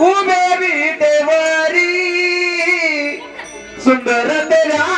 उमेरी देवारी. सुंदर तेरा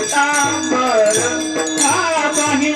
पितांबर हा पाहिन